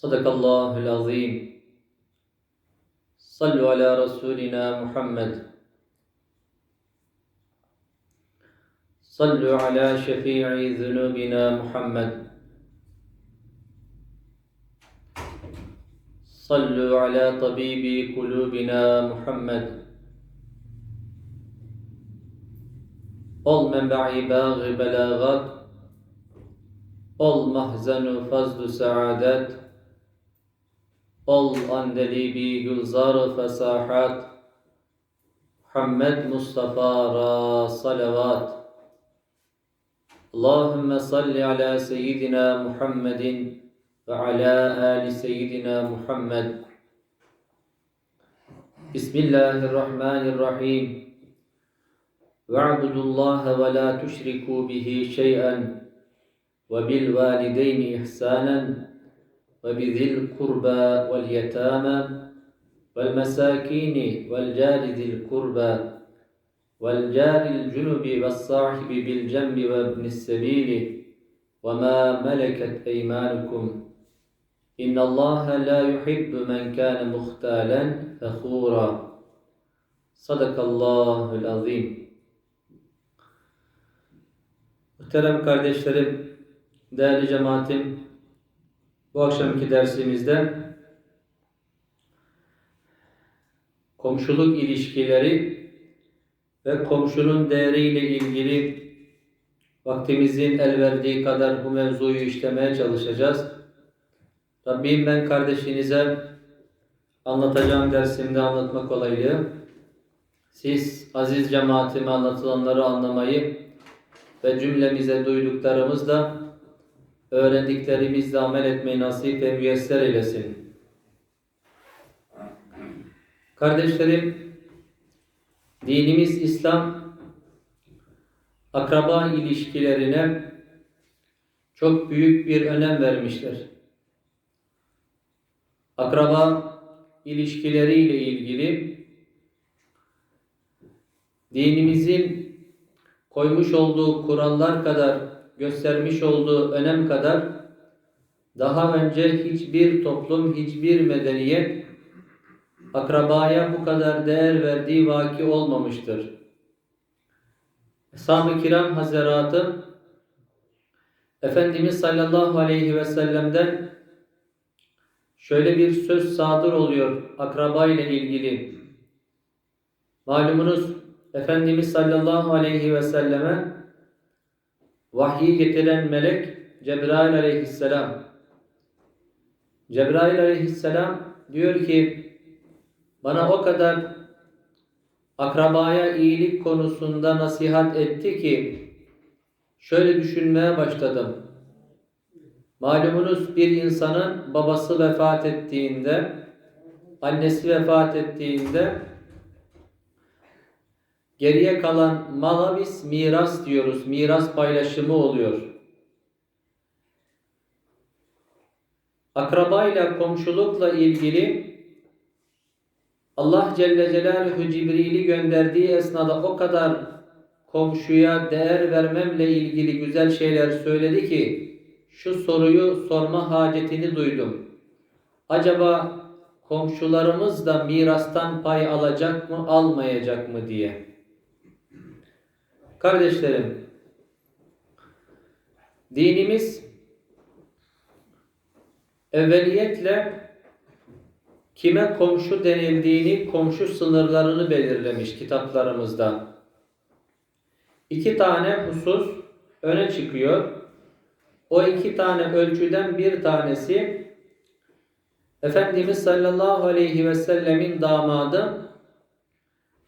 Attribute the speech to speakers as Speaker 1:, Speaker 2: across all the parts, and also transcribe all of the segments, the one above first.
Speaker 1: صدق الله العظيم. صلوا على رسولنا محمد. صلوا على شفيع ذنوبنا محمد. صلوا على طبيب قلوبنا محمد. Ol menba'i bağı belagat, ol mahzenu fazlu saadet, ol andelibi gülzar fesahat, Muhammed Mustafa ra salavat. Allahümme salli ala seyyidina Muhammedin ve ala ali seyyidina Muhammed. Bismillahirrahmanirrahim. واعبدوا الله ولا تشركوا به شيئا وبالوالدين إحسانا وبذي القربى واليتامى والمساكين والجار ذي القربى والجار الجنب والصاحب بالجنب وابن السبيل وما ملكت أيمانكم إن الله لا يحب من كان مختالا فخورا صدق الله العظيم Muhterem kardeşlerim, değerli cemaatim, bu akşamki dersimizde komşuluk ilişkileri ve komşunun değeriyle ilgili vaktimizin el verdiği kadar bu mevzuyu işlemeye çalışacağız. Rabbim ben kardeşinize anlatacağım dersimde anlatma kolaylığı. Siz aziz cemaatime anlatılanları anlamayı ve cümlemize duyduklarımızla öğrendiklerimizle amel etmeyi nasip ve müyesser eylesin. Kardeşlerim, dinimiz İslam akraba ilişkilerine çok büyük bir önem vermiştir. Akraba ilişkileriyle ilgili dinimizin koymuş olduğu kurallar kadar, göstermiş olduğu önem kadar daha önce hiçbir toplum, hiçbir medeniyet akrabaya bu kadar değer verdiği vaki olmamıştır. Eshab-ı Kiram Hazeratı Efendimiz sallallahu aleyhi ve sellem'den şöyle bir söz sadır oluyor akraba ile ilgili. Malumunuz Efendimiz sallallahu aleyhi ve selleme vahyi getiren melek Cebrail aleyhisselam. Cebrail aleyhisselam diyor ki bana o kadar akrabaya iyilik konusunda nasihat etti ki şöyle düşünmeye başladım. Malumunuz bir insanın babası vefat ettiğinde, annesi vefat ettiğinde Geriye kalan mala biz miras diyoruz. Miras paylaşımı oluyor. Akrabayla, komşulukla ilgili Allah Celle Celaluhu Cibril'i gönderdiği esnada o kadar komşuya değer vermemle ilgili güzel şeyler söyledi ki şu soruyu sorma hacetini duydum. Acaba komşularımız da mirastan pay alacak mı, almayacak mı diye. Kardeşlerim, dinimiz evveliyetle kime komşu denildiğini, komşu sınırlarını belirlemiş kitaplarımızda. İki tane husus öne çıkıyor. O iki tane ölçüden bir tanesi Efendimiz sallallahu aleyhi ve sellemin damadı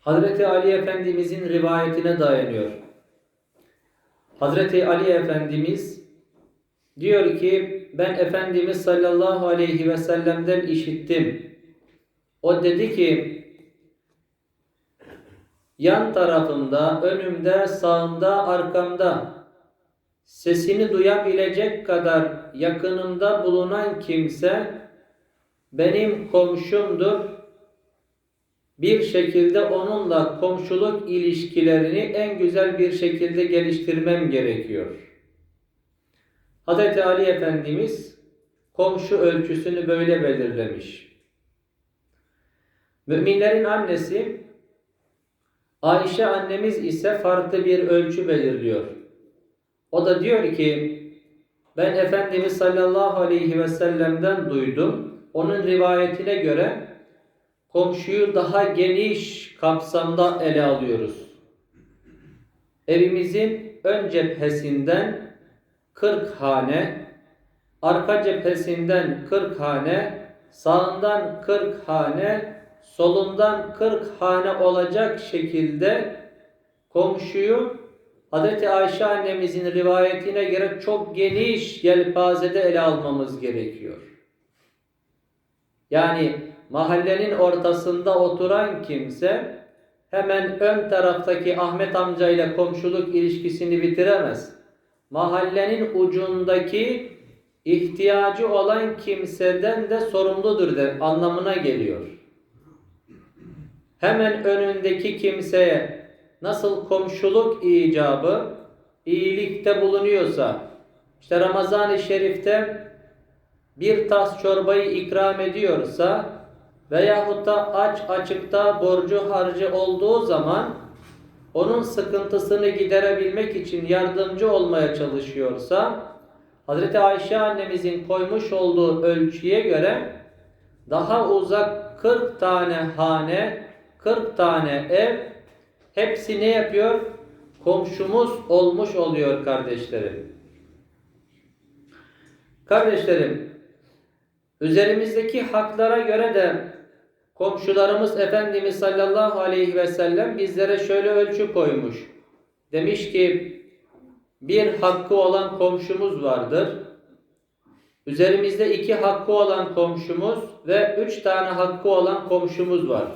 Speaker 1: Hazreti Ali Efendimizin rivayetine dayanıyor. Hazreti Ali Efendimiz diyor ki ben Efendimiz sallallahu aleyhi ve sellem'den işittim. O dedi ki yan tarafımda, önümde, sağımda, arkamda sesini duyabilecek kadar yakınımda bulunan kimse benim komşumdur. Bir şekilde onunla komşuluk ilişkilerini en güzel bir şekilde geliştirmem gerekiyor. Hz. Ali Efendimiz komşu ölçüsünü böyle belirlemiş. Müminlerin annesi Ayşe annemiz ise farklı bir ölçü belirliyor. O da diyor ki ben Efendimiz sallallahu aleyhi ve sellem'den duydum. Onun rivayetine göre komşuyu daha geniş kapsamda ele alıyoruz. Evimizin ön cephesinden 40 hane, arka cephesinden 40 hane, sağından 40 hane, solundan 40 hane olacak şekilde komşuyu Hz. Ayşe annemizin rivayetine göre çok geniş yelpazede ele almamız gerekiyor. Yani mahallenin ortasında oturan kimse hemen ön taraftaki Ahmet amcayla komşuluk ilişkisini bitiremez. Mahallenin ucundaki ihtiyacı olan kimseden de sorumludur de anlamına geliyor. Hemen önündeki kimseye nasıl komşuluk icabı iyilikte bulunuyorsa işte Ramazan-ı Şerif'te bir tas çorbayı ikram ediyorsa veyahut da aç açıkta borcu harcı olduğu zaman onun sıkıntısını giderebilmek için yardımcı olmaya çalışıyorsa Hazreti Ayşe annemizin koymuş olduğu ölçüye göre daha uzak 40 tane hane, 40 tane ev hepsi ne yapıyor? Komşumuz olmuş oluyor kardeşlerim. Kardeşlerim, üzerimizdeki haklara göre de komşularımız Efendimiz sallallahu aleyhi ve sellem bizlere şöyle ölçü koymuş. Demiş ki bir hakkı olan komşumuz vardır. Üzerimizde iki hakkı olan komşumuz ve üç tane hakkı olan komşumuz var.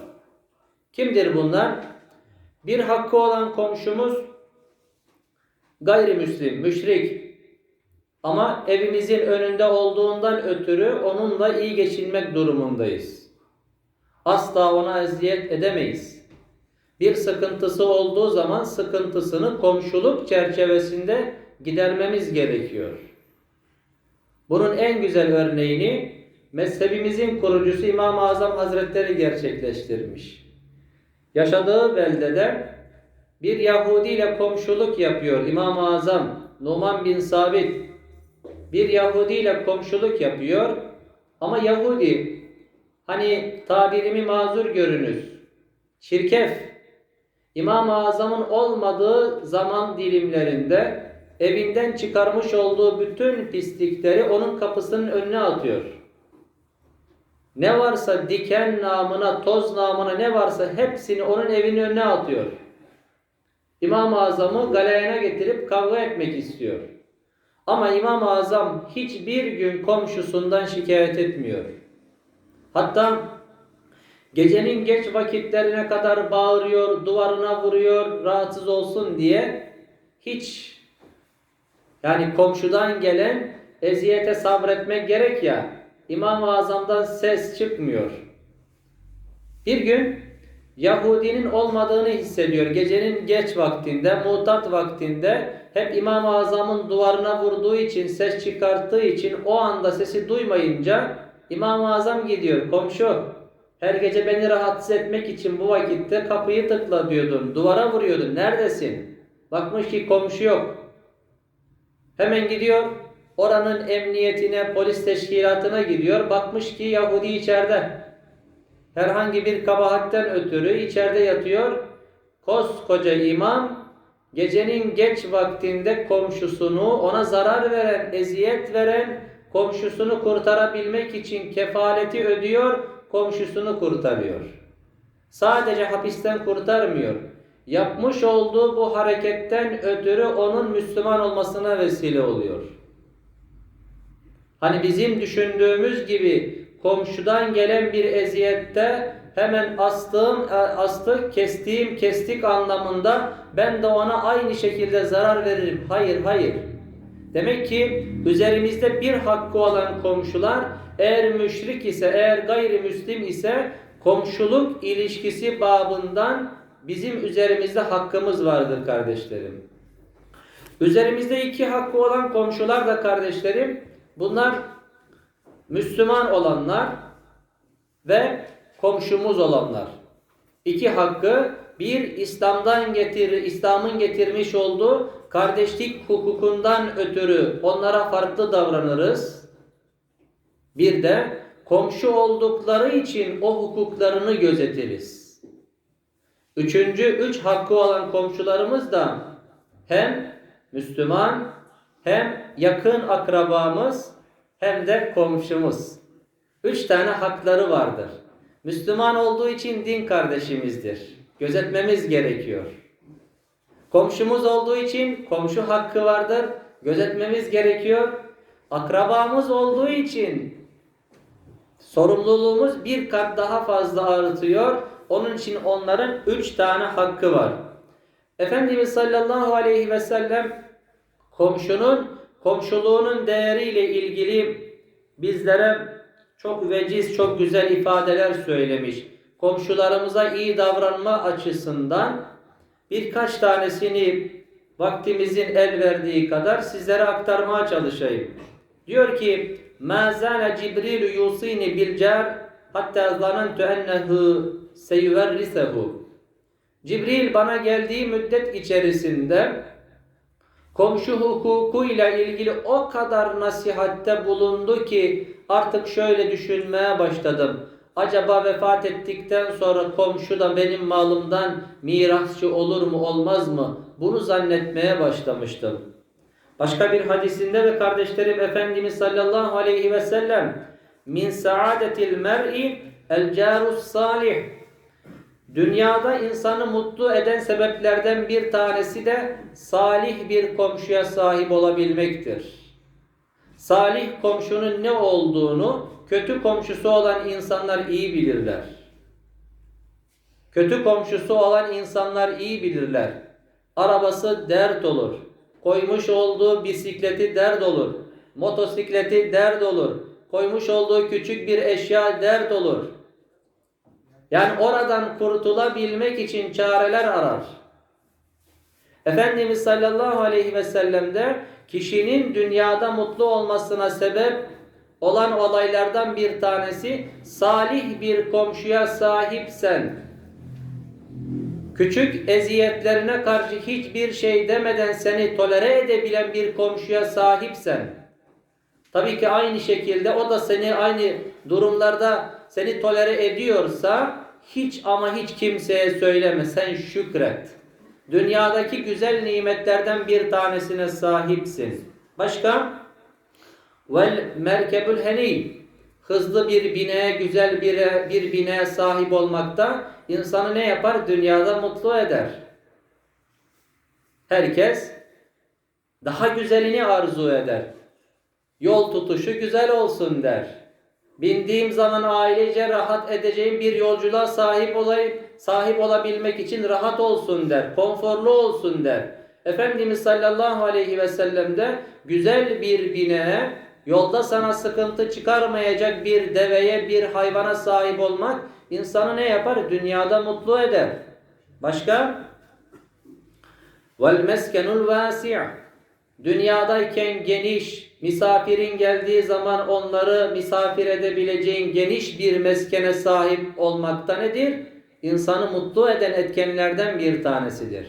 Speaker 1: Kimdir bunlar? Bir hakkı olan komşumuz gayrimüslim, müşrik. Ama evimizin önünde olduğundan ötürü onunla iyi geçinmek durumundayız. Asla ona eziyet edemeyiz. Bir sıkıntısı olduğu zaman sıkıntısını komşuluk çerçevesinde gidermemiz gerekiyor. Bunun en güzel örneğini mezhebimizin kurucusu İmam-ı Azam Hazretleri gerçekleştirmiş. Yaşadığı beldede bir Yahudi ile komşuluk yapıyor İmam-ı Azam Numan bin Sabit. Bir Yahudi ile komşuluk yapıyor ama Yahudi hani tabirimi mazur görünüz. Çirkef İmam-ı Azam'ın olmadığı zaman dilimlerinde evinden çıkarmış olduğu bütün pislikleri onun kapısının önüne atıyor. Ne varsa diken namına, toz namına ne varsa hepsini onun evinin önüne atıyor. İmam-ı Azam'ı galeyana getirip kavga etmek istiyor. Ama İmam-ı Azam hiçbir gün komşusundan şikayet etmiyor. Hatta gecenin geç vakitlerine kadar bağırıyor, duvarına vuruyor, rahatsız olsun diye hiç yani komşudan gelen eziyete sabretmek gerek ya İmam-ı Azam'dan ses çıkmıyor. Bir gün Yahudinin olmadığını hissediyor. Gecenin geç vaktinde, mutat vaktinde hep İmam-ı Azam'ın duvarına vurduğu için, ses çıkarttığı için o anda sesi duymayınca İmam-ı Azam gidiyor. Komşu, her gece beni rahatsız etmek için bu vakitte kapıyı tıkla diyordun. Duvara vuruyordun. Neredesin? Bakmış ki komşu yok. Hemen gidiyor. Oranın emniyetine, polis teşkilatına gidiyor. Bakmış ki Yahudi içeride. Herhangi bir kabahatten ötürü içeride yatıyor. Koskoca imam gecenin geç vaktinde komşusunu ona zarar veren, eziyet veren komşusunu kurtarabilmek için kefaleti ödüyor, komşusunu kurtarıyor. Sadece hapisten kurtarmıyor. Yapmış olduğu bu hareketten ötürü onun Müslüman olmasına vesile oluyor. Hani bizim düşündüğümüz gibi komşudan gelen bir eziyette hemen astığım, e, astık, kestiğim, kestik anlamında ben de ona aynı şekilde zarar veririm. Hayır, hayır. Demek ki üzerimizde bir hakkı olan komşular eğer müşrik ise, eğer gayrimüslim ise komşuluk ilişkisi babından bizim üzerimizde hakkımız vardır kardeşlerim. Üzerimizde iki hakkı olan komşular da kardeşlerim bunlar Müslüman olanlar ve komşumuz olanlar. İki hakkı bir İslam'dan getir İslam'ın getirmiş olduğu kardeşlik hukukundan ötürü onlara farklı davranırız. Bir de komşu oldukları için o hukuklarını gözetiriz. Üçüncü, üç hakkı olan komşularımız da hem Müslüman hem yakın akrabamız hem de komşumuz. Üç tane hakları vardır. Müslüman olduğu için din kardeşimizdir. Gözetmemiz gerekiyor. Komşumuz olduğu için komşu hakkı vardır. Gözetmemiz gerekiyor. Akrabamız olduğu için sorumluluğumuz bir kat daha fazla artıyor. Onun için onların üç tane hakkı var. Efendimiz sallallahu aleyhi ve sellem komşunun komşuluğunun değeriyle ilgili bizlere çok veciz, çok güzel ifadeler söylemiş. Komşularımıza iyi davranma açısından birkaç tanesini vaktimizin el verdiği kadar sizlere aktarmaya çalışayım. Diyor ki: "Ma zâle Cibril yusini bil car hatta zanentu ennehu seyuverrisehu." Cibril bana geldiği müddet içerisinde komşu hukukuyla ilgili o kadar nasihatte bulundu ki artık şöyle düşünmeye başladım. Acaba vefat ettikten sonra komşu da benim malımdan mirasçı olur mu olmaz mı? Bunu zannetmeye başlamıştım. Başka bir hadisinde ve kardeşlerim Efendimiz sallallahu aleyhi ve sellem min saadetil mer'i el carus salih Dünyada insanı mutlu eden sebeplerden bir tanesi de salih bir komşuya sahip olabilmektir. Salih komşunun ne olduğunu kötü komşusu olan insanlar iyi bilirler. Kötü komşusu olan insanlar iyi bilirler. Arabası dert olur. Koymuş olduğu bisikleti dert olur. Motosikleti dert olur. Koymuş olduğu küçük bir eşya dert olur. Yani oradan kurtulabilmek için çareler arar. Efendimiz sallallahu aleyhi ve sellem de kişinin dünyada mutlu olmasına sebep olan olaylardan bir tanesi salih bir komşuya sahipsen küçük eziyetlerine karşı hiçbir şey demeden seni tolere edebilen bir komşuya sahipsen tabii ki aynı şekilde o da seni aynı durumlarda seni tolere ediyorsa hiç ama hiç kimseye söyleme sen şükret. Dünyadaki güzel nimetlerden bir tanesine sahipsin. Başka? Vel merkebül heni. Hızlı bir bineğe, güzel bir, bir bineğe sahip olmakta insanı ne yapar? Dünyada mutlu eder. Herkes daha güzelini arzu eder. Yol tutuşu güzel olsun der. Bindiğim zaman ailece rahat edeceğim bir yolculuğa sahip olayım, sahip olabilmek için rahat olsun der, konforlu olsun der. Efendimiz sallallahu aleyhi ve sellem de güzel bir bineğe, yolda sana sıkıntı çıkarmayacak bir deveye, bir hayvana sahip olmak insanı ne yapar? Dünyada mutlu eder. Başka? Vel meskenul vasi' Dünyadayken geniş, misafirin geldiği zaman onları misafir edebileceğin geniş bir meskene sahip olmakta nedir? İnsanı mutlu eden etkenlerden bir tanesidir.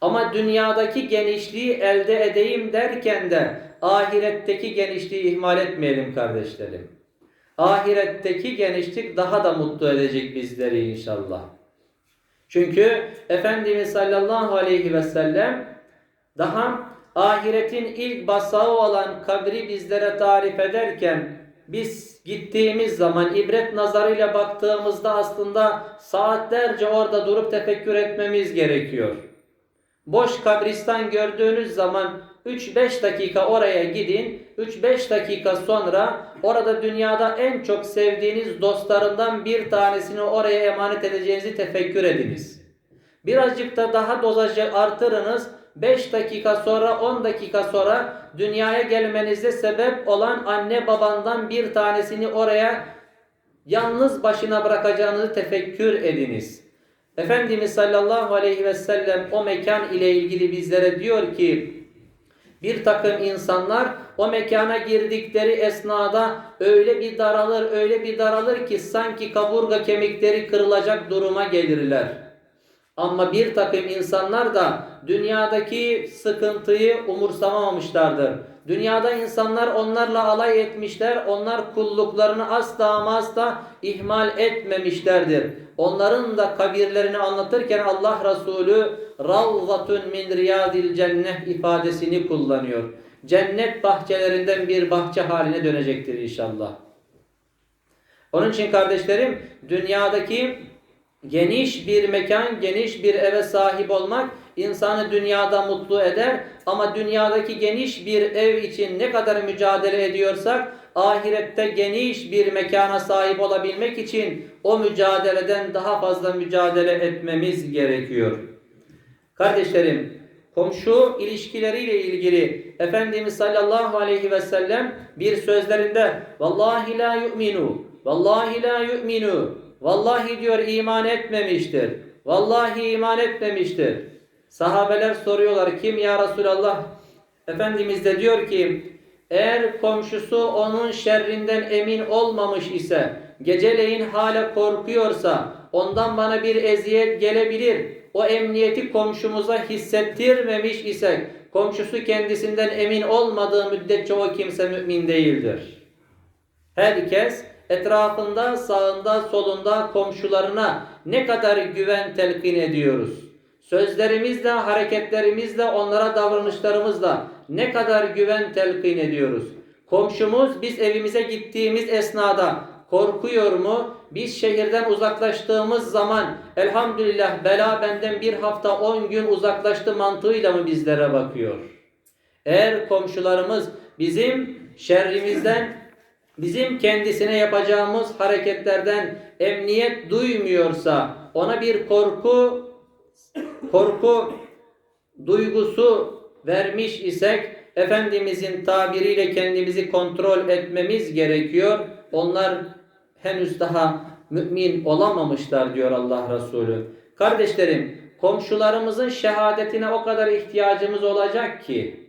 Speaker 1: Ama dünyadaki genişliği elde edeyim derken de ahiretteki genişliği ihmal etmeyelim kardeşlerim. Ahiretteki genişlik daha da mutlu edecek bizleri inşallah. Çünkü Efendimiz sallallahu aleyhi ve sellem daha ahiretin ilk basağı olan kabri bizlere tarif ederken biz gittiğimiz zaman ibret nazarıyla baktığımızda aslında saatlerce orada durup tefekkür etmemiz gerekiyor. Boş kabristan gördüğünüz zaman 3-5 dakika oraya gidin 3-5 dakika sonra orada dünyada en çok sevdiğiniz dostlarından bir tanesini oraya emanet edeceğinizi tefekkür ediniz. Birazcık da daha dozajı artırınız. 5 dakika sonra 10 dakika sonra dünyaya gelmenize sebep olan anne babandan bir tanesini oraya yalnız başına bırakacağınızı tefekkür ediniz. Efendimiz sallallahu aleyhi ve sellem o mekan ile ilgili bizlere diyor ki bir takım insanlar o mekana girdikleri esnada öyle bir daralır, öyle bir daralır ki sanki kaburga kemikleri kırılacak duruma gelirler. Ama bir takım insanlar da dünyadaki sıkıntıyı umursamamışlardır. Dünyada insanlar onlarla alay etmişler, onlar kulluklarını asla ama asla ihmal etmemişlerdir. Onların da kabirlerini anlatırken Allah Resulü Ravzatun min riyadil cennet ifadesini kullanıyor. Cennet bahçelerinden bir bahçe haline dönecektir inşallah. Onun için kardeşlerim dünyadaki geniş bir mekan, geniş bir eve sahip olmak insanı dünyada mutlu eder ama dünyadaki geniş bir ev için ne kadar mücadele ediyorsak ahirette geniş bir mekana sahip olabilmek için o mücadeleden daha fazla mücadele etmemiz gerekiyor. Kardeşlerim, komşu ilişkileriyle ilgili Efendimiz sallallahu aleyhi ve sellem bir sözlerinde vallahi la yu'minu vallahi la yu'minu vallahi diyor iman etmemiştir. Vallahi iman etmemiştir. Sahabeler soruyorlar kim ya Resulallah? Efendimiz de diyor ki eğer komşusu onun şerrinden emin olmamış ise, geceleyin hala korkuyorsa, ondan bana bir eziyet gelebilir. O emniyeti komşumuza hissettirmemiş isek, komşusu kendisinden emin olmadığı müddetçe o kimse mümin değildir. Herkes etrafında, sağında, solunda komşularına ne kadar güven telkin ediyoruz. Sözlerimizle, hareketlerimizle, onlara davranışlarımızla ne kadar güven telkin ediyoruz. Komşumuz biz evimize gittiğimiz esnada korkuyor mu? Biz şehirden uzaklaştığımız zaman elhamdülillah bela benden bir hafta on gün uzaklaştı mantığıyla mı bizlere bakıyor? Eğer komşularımız bizim şerrimizden, bizim kendisine yapacağımız hareketlerden emniyet duymuyorsa, ona bir korku korku duygusu vermiş isek Efendimizin tabiriyle kendimizi kontrol etmemiz gerekiyor. Onlar henüz daha mümin olamamışlar diyor Allah Resulü. Kardeşlerim komşularımızın şehadetine o kadar ihtiyacımız olacak ki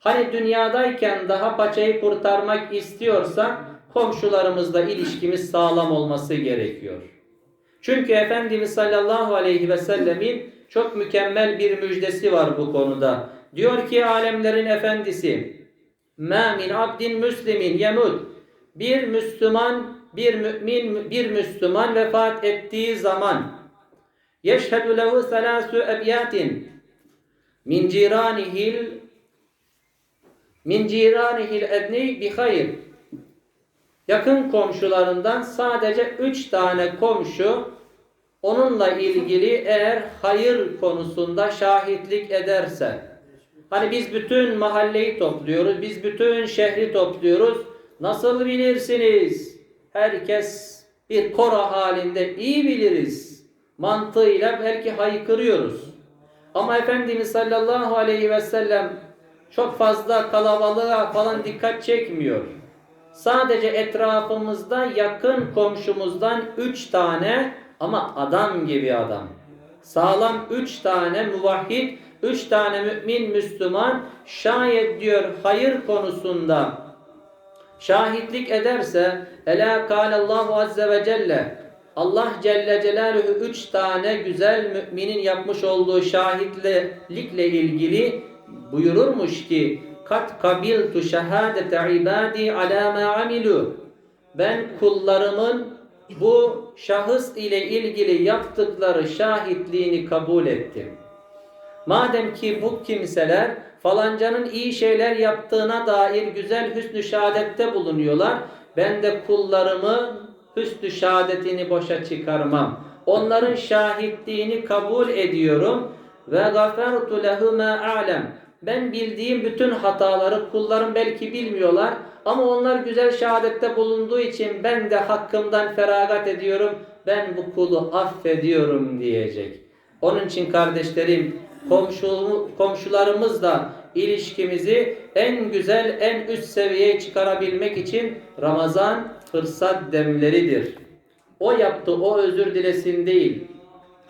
Speaker 1: hani dünyadayken daha paçayı kurtarmak istiyorsak komşularımızla ilişkimiz sağlam olması gerekiyor. Çünkü Efendimiz sallallahu aleyhi ve sellemin çok mükemmel bir müjdesi var bu konuda. Diyor ki alemlerin efendisi مَا min abdin müslimin yemut Bir Müslüman, bir mümin, bir Müslüman vefat ettiği zaman yeşhedü lehu selâsü ebyatin min ciranihil min ciranihil edni bi hayr yakın komşularından sadece üç tane komşu onunla ilgili eğer hayır konusunda şahitlik ederse hani biz bütün mahalleyi topluyoruz, biz bütün şehri topluyoruz. Nasıl bilirsiniz? Herkes bir koro halinde iyi biliriz. Mantığıyla belki haykırıyoruz. Ama Efendimiz sallallahu aleyhi ve sellem çok fazla kalabalığa falan dikkat çekmiyor. Sadece etrafımızda yakın komşumuzdan üç tane ama adam gibi adam. Sağlam üç tane muvahhid, üç tane mümin Müslüman şayet diyor hayır konusunda şahitlik ederse Ela kâlallahu azze ve celle Allah Celle Celaluhu üç tane güzel müminin yapmış olduğu şahitlikle ilgili buyururmuş ki kat kabiltu şehadete ibadi ala ma amilu ben kullarımın bu şahıs ile ilgili yaptıkları şahitliğini kabul ettim. Madem ki bu kimseler falancanın iyi şeyler yaptığına dair güzel hüsnü şehadette bulunuyorlar, ben de kullarımı hüsnü şehadetini boşa çıkarmam. Onların şahitliğini kabul ediyorum ve gafertu lehu ma a'lem. Ben bildiğim bütün hataları kullarım belki bilmiyorlar ama onlar güzel şehadette bulunduğu için ben de hakkımdan feragat ediyorum. Ben bu kulu affediyorum diyecek. Onun için kardeşlerim komşu, komşularımızla ilişkimizi en güzel, en üst seviyeye çıkarabilmek için Ramazan fırsat demleridir. O yaptı, o özür dilesin değil.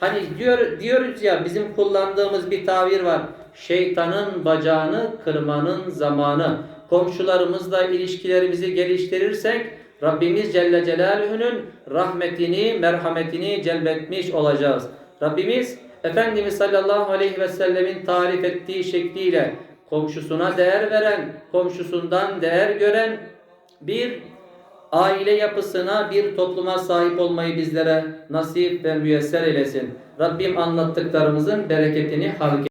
Speaker 1: Hani diyor diyoruz ya bizim kullandığımız bir tabir var. Şeytanın bacağını kırmanın zamanı. Komşularımızla ilişkilerimizi geliştirirsek Rabbimiz Celle Celaluhu'nun rahmetini, merhametini celbetmiş olacağız. Rabbimiz Efendimiz sallallahu aleyhi ve sellemin tarif ettiği şekliyle komşusuna değer veren, komşusundan değer gören bir aile yapısına, bir topluma sahip olmayı bizlere nasip ve müyesser eylesin. Rabbim anlattıklarımızın bereketini halk